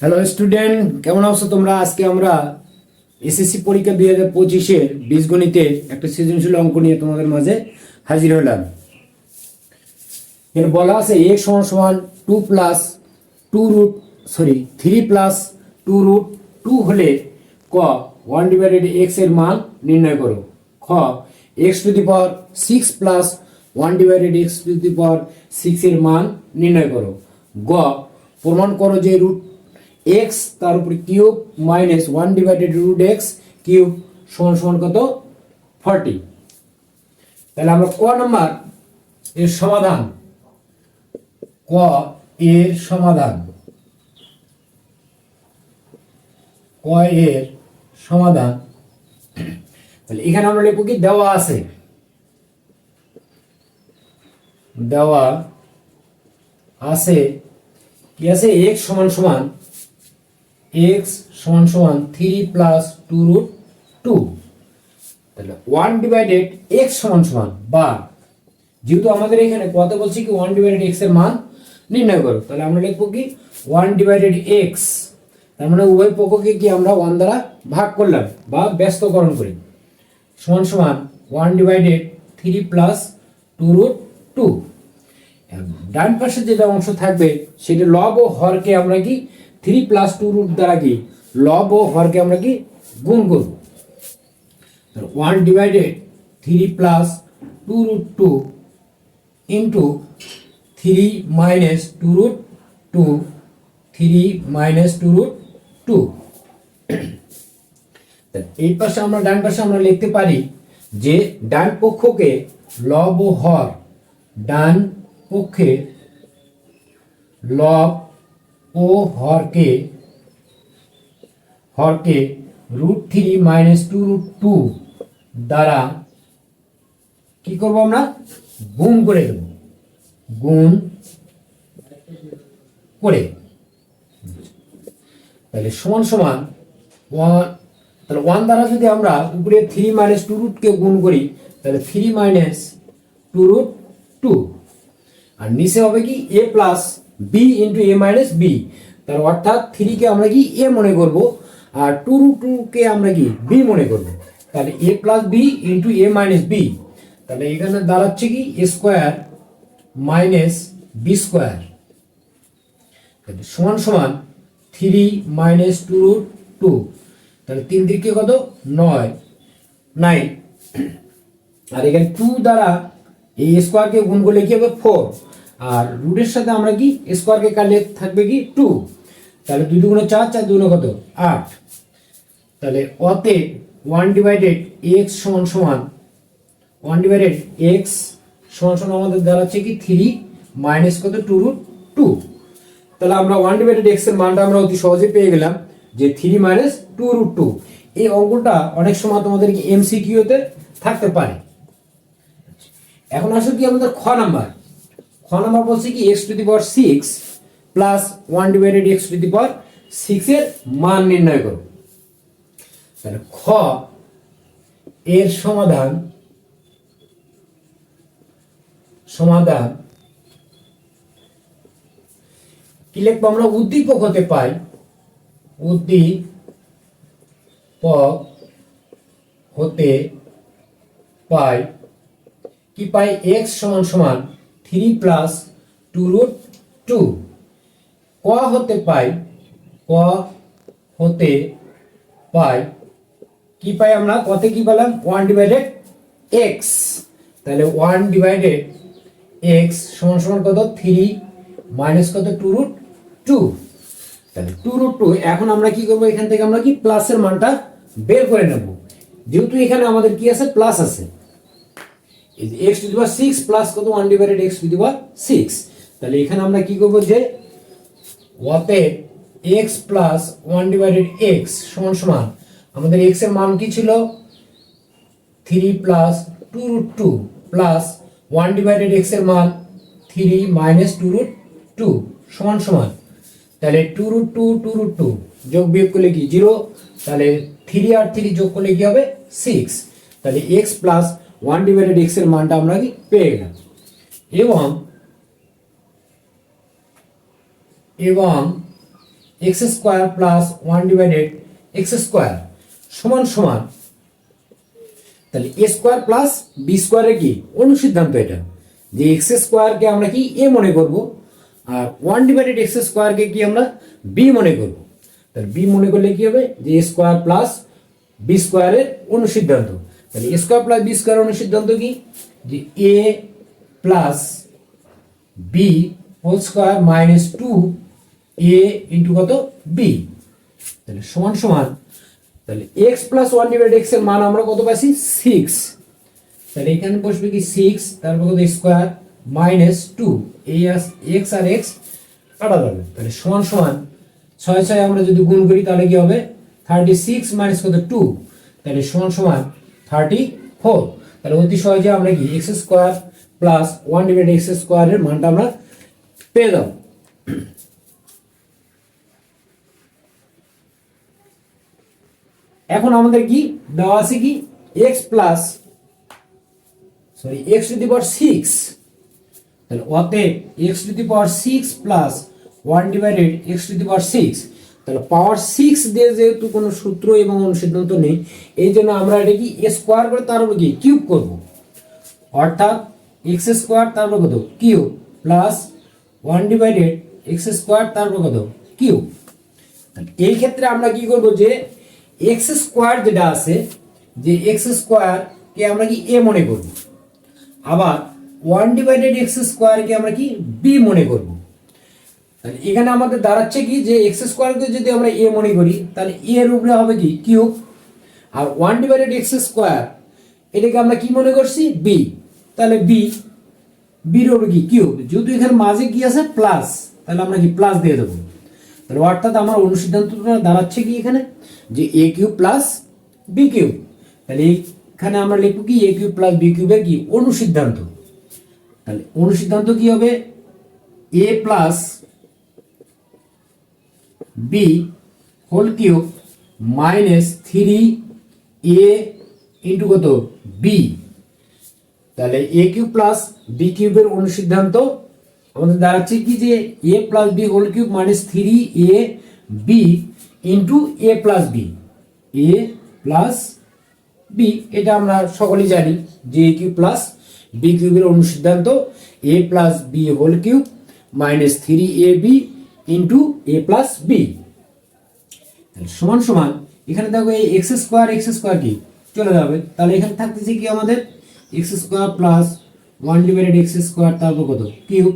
Hello student কেমন আছো তোমরা? আজকে আমরা এসএসসি পরীক্ষা দুই হাজার পঁচিশের বীজগণিতের একটা সৃজনশীল অঙ্ক নিয়ে তোমাদের মাঝে হাজির হলাম। এখানে বলা আছে এ সমান সমান two plus two root sorry three plus two root two হলে ক ওয়ান ডিভাইডেড এক্সের মান নির্ণয় করো। খ X to the power six plus one divided X to the power six এর মান নির্ণয় করো। গ, প্রমাণ করো যে রুট এক্স তার উপরে cube minus one divided root X cube সমান সমান কত? ফর্টি তাহলে আমরা ক নাম্বার এর সমাধান? ক এর সমাধান। ক এর সমাধান। তাহলে এখানে আমরা লিখব কি? দেওয়া আছে। দেওয়া আছে। কি আছে? এক্স সমান সমান এক্স সমান সমান three plus two root two তাহলে ওয়ান ডিভাইডেড এক্স সমান সমান বা যেহেতু আমাদের এখানে কত বলছি কি? ওয়ান ডিভাইডেড এক্সের মান নির্ণয় করো। তাহলে আমরা লিখব কি? ওয়ান ডিভাইডেড এক্স তার মানে উভয় পক্ষকে কি আমরা ওয়ান দ্বারা ভাগ করলাম বা ব্যস্তকরণ করি। সমান সমান one divided three plus two root two ডান পাশে যেটা অংশ থাকবে, সেটা লব ও হরকে আমরা কি থ্রি প্লাস টু রুট দ্বারা কি? লব ও হরকে আমরা কি? গুণ করব। One divided three plus two root two into three minus two root two three minus two root two এই পাশে আমরা, ডান পাশে আমরা লিখতে পারি যে, ডান পক্ষকে লব ও হর ডান পক্ষে লব ও হরকে হরকে root three minus two root two দ্বারা কি করব আমরা? গুণ করে দেব। গুণ করে তাহলে সমান সমান ওয়ান তাহলে ওয়ান দ্বারা যদি আমরা উপরে থ্রি মাইনাস টু রুটকে গুণ করি, তাহলে three minus two root two আর নিচে হবে কি A plus B into A minus B তার অর্থাৎ থ্রিকে আমরা কি এ মনে করব, আর টু টুকে আমরা কি বি মনে করব। তাহলে A plus B into A minus B তাহলে এখানে দাঁড়াচ্ছে কি A square minus B square তাহলে সমান সমান three minus two root two তাহলে তিন দিকে কত? নয়। নাইন আর এখানে টু দ্বারা এই স্কোয়ারকে গুণ করলে কি হবে? ফোর আর রুটের সাথে আমরা কি? স্কোয়ারকে কাটলে থাকবে কি? টু তাহলে দুই দুগুণে চার চার দুগুণে কত? আট। তাহলে অতে ওয়ান ডিভাইডেড এক্স সমান সমান ওয়ান ডিভাইডেড এক্স সমান সমান আমাদের দাঁড়াচ্ছে কি? থ্রি মাইনাস কত? টু রুট টু তাহলে আমরা ওয়ান ডিভাইডেড এক্সের মানটা আমরা অতি সহজে পেয়ে গেলাম যে three minus two root two এই অঙ্কটা অনেক সময় তোমাদের এমসিকিউতে থাকতে পারে। এখন আসলে কি আমাদের খ নাম্বার খ নাম্বার বলছে কি X to the power six plus one divided X to the power six এর মান নির্ণয় করো। তাহলে খ এর সমাধান সমাধান কি লিখব আমরা? উদ্দীপক হতে পাই, উদ্দীপক হতে পাই কি পাই? এক্স সমান সমান three plus two root two. ক হতে পাই, ক হতে পাই, কি পাই আমরা? কতে কি পেলাম? ওয়ান ডিভাইডেড এক্স তাহলে ওয়ান ডিভাইডেড এক্স সমান সমান কত? থ্রি মাইনাস কত? টু রুট টু তাহলে টু রুট টু এখন আমরা কি করব? এখান থেকে আমরা কি প্লাসের মানটা বের করে নেব। যেহেতু এখানে আমাদের কি আছে? প্লাস আছে। X to the power six plus কত? One divided X to the power six তাহলে এখানে আমরা কি করব যে, অতএব X plus one divided X সমান সমান, আমাদের এক্সের মান কি ছিল? Three plus two root two plus one divided এক্সের মান three minus two root two সমান সমান। তাহলে two root two two root two যোগ বিয়োগ করলে কি? জিরো তাহলে থ্রি আর থ্রি যোগ করলে কি হবে? সিক্স তাহলে এক্স প্লাস ওয়ান ডিভাইডেড এক্সের মানটা আমরা কি পেয়ে গেলাম। এবং এবং X square plus one divided X square সমান সমান, তাহলে এ স্কোয়ার প্লাস বি স্কোয়ারের কি? অনুসিদ্ধান্ত এটা। যে এক্স স্কোয়ারকে আমরা কি এ মনে করব, আর ওয়ান ডিভাইডেড এক্স স্কোয়ারকে কি আমরা বি মনে করব। তাহলে বি মনে করলে কি হবে? যে এ স্কোয়ার প্লাস বি স্কোয়ারের অনুসিদ্ধান্ত। তাহলে স্কোয়ার প্লাস বি স্কোয়ার অনুসিদ্ধান্ত কি? যে A plus B whole square minus two A into কত? বি তাহলে সমান সমান, তাহলে এক্স প্লাস ওয়ান ডিভাইড এক্সের মান আমরা কত পাইছি? সিক্স তাহলে এখানে বসবে কি? সিক্স তারপর কত? স্কোয়ার মাইনাস টু এই এক্স আর এক্স কাটা যাবে। তাহলে সমান সমান, ছয় ছয় আমরা যদি গুণ করি তাহলে কি হবে? থার্টি সিক্স মাইনাস কত? টু তাহলে সমান সমান থার্টি ফোর তাহলে অতি সহজে আমরা কি X square plus one divide X স্কোয়ারের মানটা আমরা পেয়ে যাব। এখন আমাদের কি দেওয়া আছে কি? X plus sorry X to the power six তাহলে অতএব X to the power six plus one divided X to the power six তাহলে পাওয়ার সিক্স দিয়ে যেহেতু কোনো সূত্র এবং অনুসিদ্ধান্ত নেই, এই জন্য আমরা এটা কি স্কোয়ার করে তার উপর কি কিউব করব। অর্থাৎ এক্স স্কোয়ার তারপর কত? Cube plus one divided X square তারপর কত? কিউব এই ক্ষেত্রে আমরা কি করব যে এক্স স্কোয়ার যেটা আছে, যে এক্স স্কোয়ারকে আমরা কি এ মনে করব। আবার ওয়ান ডিভাইডেড এক্স স্কোয়ারকে আমরা কি বি মনে করব। তাহলে এখানে আমাদের দাঁড়াচ্ছে কি যে এক্স স্কোয়ারকে যদি আমরা এ মনে করি, তাহলে এ এর উপরে হবে কি? কিউব। আর ওয়ান ডিভাইডেড এক্স স্কোয়ার এটাকে আমরা কি মনে করছি? বি তাহলে বি বির উপরে কি? কিউব। যেহেতু এখানে মাঝে কি আছে? প্লাস তাহলে আমরা কি? প্লাস দিয়ে দেবো। তাহলে অর্থাৎ আমার অনুসিদ্ধান্তটা দাঁড়াচ্ছে কি এখানে? যে A cube plus B cube. তাহলে এখানে আমরা লিখব কি? এ কিউব প্লাস বি কিউবের কি? অনুসিদ্ধান্ত। তাহলে অনুসিদ্ধান্ত কি হবে? A plus B whole cube minus three A into কত? বি তাহলে এ কিউব প্লাস বি কিউবের অনুসিদ্ধান্ত আমাদের দাঁড়াচ্ছে কি যে A plus B whole cube minus three A B into A plus B A plus B এটা আমরা সকলেই জানি যে এ কিউব প্লাস বি কিউবের অনুসিদ্ধান্ত। A plus B whole cube minus three A B into A plus B সমান সমান, এখানে দেখো এই এক্স স্কোয়ার এক্স স্কোয়ার কি? চলে যাবে। তাহলে এখানে থাকতেছে কি আমাদের? X square plus one divided X square তারপর কত? Cube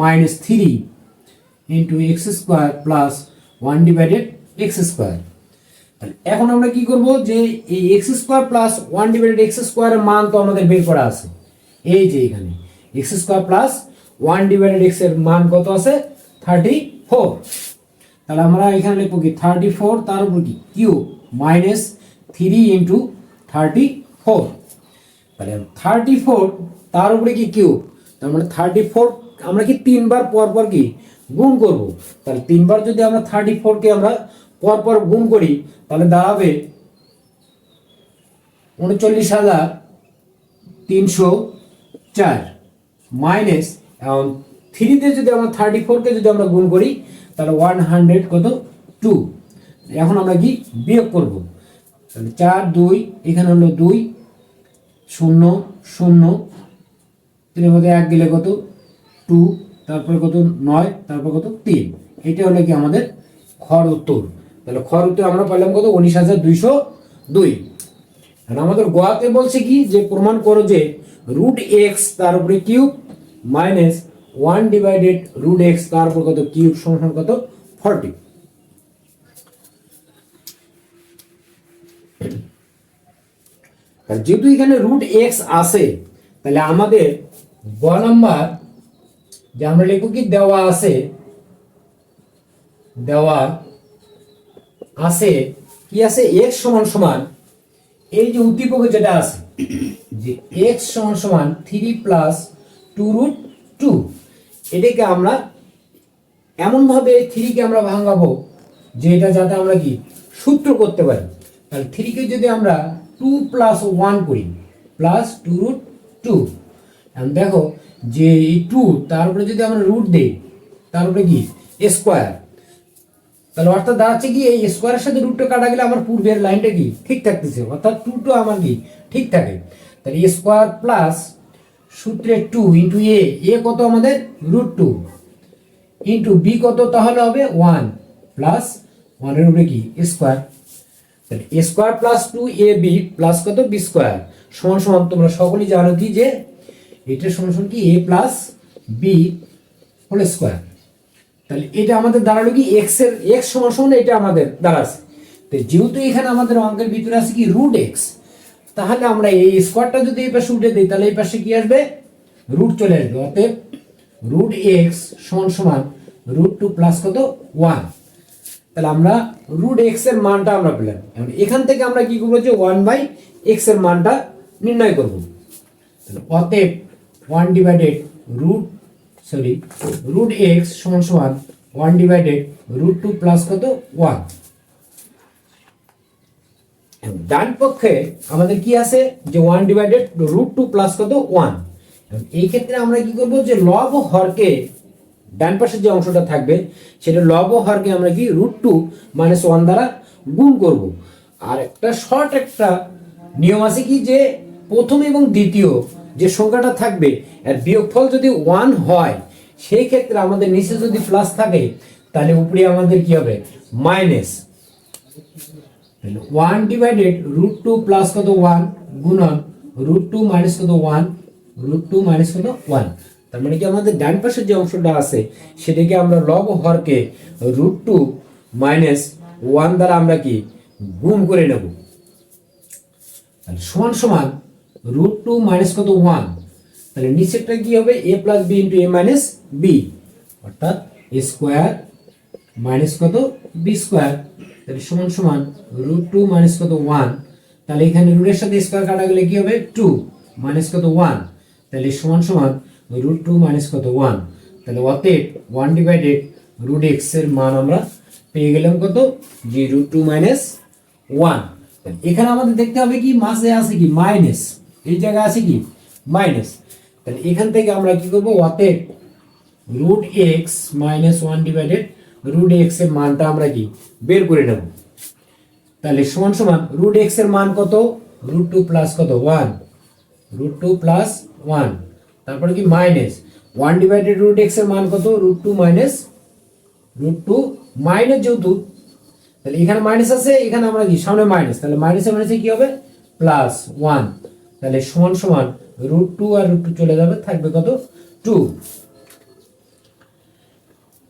minus three into X square plus one divided X square তাহলে এখন আমরা কি করব? যে এই X square plus one divided X স্কোয়ারের মান তো আমাদের বের করা আছে। এই যে এখানে। X square plus one divided এক্সের মান কত আছে? থার্টি ফোর তাহলে আমরা এখানে লিখব কি? থার্টি ফোর তার উপর কি? Cube minus three into thirty four তাহলে থার্টি ফোর তার উপরে কি কিউ তার মানে থার্টি ফোর আমরা কি তিনবার পর পর কি? গুণ করব। তাহলে তিনবার যদি আমরা থার্টি ফোরকে আমরা পর পর গুণ করি, তাহলে দাঁড়াবে উনচল্লিশ হাজার তিনশো চার। মাইনাস থ্রিতে যদি আমরা থার্টি ফোরকে যদি আমরা গুণ করি, তাহলে ওয়ান হান্ড্রেড কত? টু। এখন আমরা কি? বিয়োগ করব। তাহলে চার, দুই, এখানে হলো দুই, শূন্য শূন্য। তিনের মধ্যে এক গেলে কত? টু। তারপরে কত? নয়। তারপর কত? তিন। এটা হলো কি আমাদের খর উত্তর। তাহলে খর উত্তর আমরা পাইলাম কত? উনিশ হাজার দুইশো দুই। আর আমাদের গোয়াতে বলছে কি? যে প্রমাণ করো যে রুট এক্স তার উপরে cube minus one divided root X তার উপর কত? কিউব সমান কত? ফর্টি যেহেতু এখানে রুট এক্স আছে, তাহলে আমাদের গ নাম্বার যে আমরা লিখব কি? দেওয়া আছে। দেওয়া আছে। কি আছে? এক্স সমান সমান এই যে উদ্দীপকে যেটা আছে, যে এক্স সমান সমান three plus two root two এটাকে আমরা এমনভাবে থ্রিকে আমরা ভাঙাবো যে এটা যাতে আমরা কি সূত্র করতে পারি। তাহলে থ্রিকে যদি আমরা টু প্লাস ওয়ান করি প্লাস টু রুট টু দেখো যে এই টু তার উপরে যদি আমরা রুট দিই, তার উপরে কি? স্কোয়ার তাহলে অর্থাৎ দাঁড়াচ্ছে কি, এই স্কোয়ারের সাথে রুটটা কাটা গেলে আমার পূর্বের লাইনটা কি ঠিক থাকতেছে, অর্থাৎ টু টু আমার কি ঠিক থাকে। তাহলে স্কোয়ার প্লাস সূত্রে টু ইন্টু এ এ কত আমাদের? রুট টু ইন্টু বি কত তাহলে হবে? ওয়ান প্লাস ওয়ানের উপরে কি? স্কোয়ার তাহলে A square plus two A B plus কত? বি স্কোয়ার সমান সমান তোমরা সকলেই জানো কি যে, এটা সমান সমান কি? A plus B whole square তাহলে এটা আমাদের দাঁড়াল কি? এক্সের এক্স সমান সমান এটা আমাদের দাঁড়াচ্ছে। তো যেহেতু এখানে আমাদের অঙ্কের ভিতরে আছে কি? রুট এক্স তাহলে আমরা এই স্কোয়ারটা যদি এই পাশে উঠে দিই, তাহলে এই পাশে কি আসবে? রুট চলে আসবে। অতএব রুট এক্স সমান সমান রুট টু প্লাস কত? ওয়ান তাহলে আমরা রুট এক্সের মানটা আমরা পেলাম। এখন এখান থেকে আমরা কি করব যে ওয়ান বাই এক্সের মানটা নির্ণয় করব। তাহলে অতএব one divided root sorry root X সমান সমান one divided root two plus কত? ওয়ান ডান পক্ষে আমাদের কি আছে? যে one divided root two plus কত? ওয়ান এই ক্ষেত্রে আমরা কি করব? যে লব হরকে ডান পাশের যে অংশটা থাকবে, সেটা লব হরকে আমরা কি? রুট টু মাইনাস ওয়ান দ্বারা গুণ করব। আর একটা শর্ট একটা নিয়ম আছে কি? যে প্রথম এবং দ্বিতীয় যে সংখ্যাটা থাকবে, এর বিয়োগফল যদি ওয়ান হয়, সেই ক্ষেত্রে আমাদের নিচে যদি প্লাস থাকে, তাহলে উপরে আমাদের কি হবে? Minus one divided root two plus কত ওয়ান গুণন রুট টু মাইনাস কত ওয়ান রুট টু মাইনাস কত ওয়ান তার মানে কি আমাদের ডান পাশের যে অংশটা আছে, সেটাকে আমরা লব হরকে রুট টু মাইনাস ওয়ান দ্বারা আমরা কি গুণ করে নেব। তাহলে সমান সমান রুট টু মাইনাস কত ওয়ান তাহলে নিচেরটা কি হবে? A plus B into A minus B অর্থাৎ এ স্কোয়ার মাইনাস কত বি স্কোয়ার তাহলে সমান সমান রুট টু মাইনাস কত ওয়ান তাহলে এখানে রুটের সাথে স্কোয়ার কাটা গেলে কি হবে? টু মাইনাস কত ওয়ান তাহলে সমান সমান রুট টু মাইনাস কত ওয়ান তাহলে অতএব ওয়ান ডিভাইডেড রুট এক্সের মান আমরা পেয়ে গেলাম কত? জি রুট টু মাইনাস ওয়ান এখানে আমাদের দেখতে হবে কি? মাসে আছে কি? মাইনাস এই জায়গায় আছে কি? মাইনাস তাহলে এখান থেকে আমরা কি করব? অতএব root X minus one divided root এক্সের মানটা আমরা কি? বের করে নেব। তাহলে সমান সমান রুট এক্সের মান কত? রুট টু প্লাস কত? One root two plus one তারপরে কি? মাইনাস ওয়ান ডিভাইডেড রুট এক্সের মান কত? Root two minus root two minus যেহেতু, তাহলে এখানে মাইনাস আছে, এখানে আমরা কি? সামনে মাইনাস তাহলে মাইনাসে মাইনাসে কি হবে? প্লাস ওয়ান তাহলে সমান সমান রুট টু আর রুট টু চলে যাবে, থাকবে কত? টু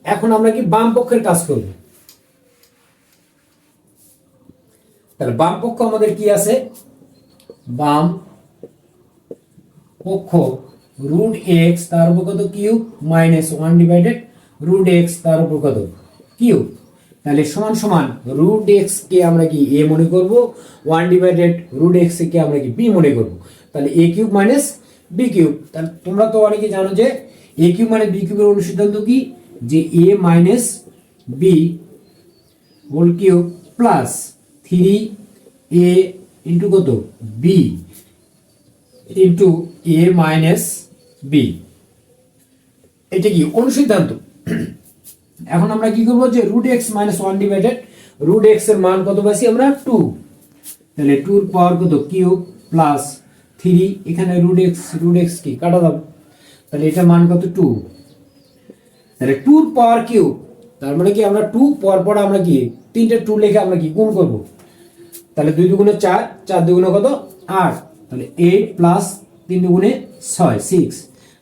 এখন আমরা কি বাম পক্ষের কাজ করব? তাহলে বাম পক্ষ আমাদের কি আছে? বাম পক্ষ রুট এক্স তার উপর কত cube minus one divided root x তার উপর কত কিউব। তাহলে সমান সমান রুট এক্স কে আমরা কি এ মনে করব? ওয়ান ডিভাইডেড রুট এক্স কে আমরা কি বি মনে করব? তাহলে a cube minus b cube. তাহলে তোমরা তো অনেকে জানো যে এ কিউব মানে বি কিউবের অনুসিদ্ধান্ত কি? যে a minus b whole cube plus three a into কত? B into a minus b এটা কি অনুসিদ্ধান্ত? এখন আমরা কি করব যে root x minus one divided root এক্সের মান কত পাচ্ছি আমরা? টু তাহলে টুর পাওয়ার কত? কিউব প্লাস থ্রি এখানে রুট এক্স রুট এক্স কি? কাটা দাও। তাহলে এটা মান কত? টু তাহলে টুর পাওয়ার কিউব তার মানে কি আমরা টু পর আমরা কি, তিনটে টু লিখে আমরা কি গুণ করব? তাহলে দুই দুগুণে চার চার দুগুণে কত? আট। তাহলে এইট প্লাস তিন দুগুণে ছয় সিক্স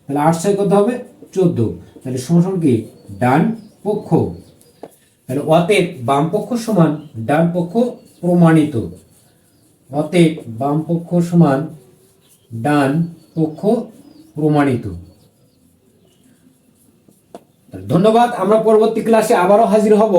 তাহলে আট ছয় কত হবে? চোদ্দ। তাহলে সমান কি? ডান পক্ষ। তাহলে অতএব বাম পক্ষ সমান ডান পক্ষ প্রমাণিত। অতএব বাম পক্ষ সমান ডান পক্ষ প্রমাণিত। ধন্যবাদ আমরা পরবর্তী ক্লাসে আবারও হাজির হব।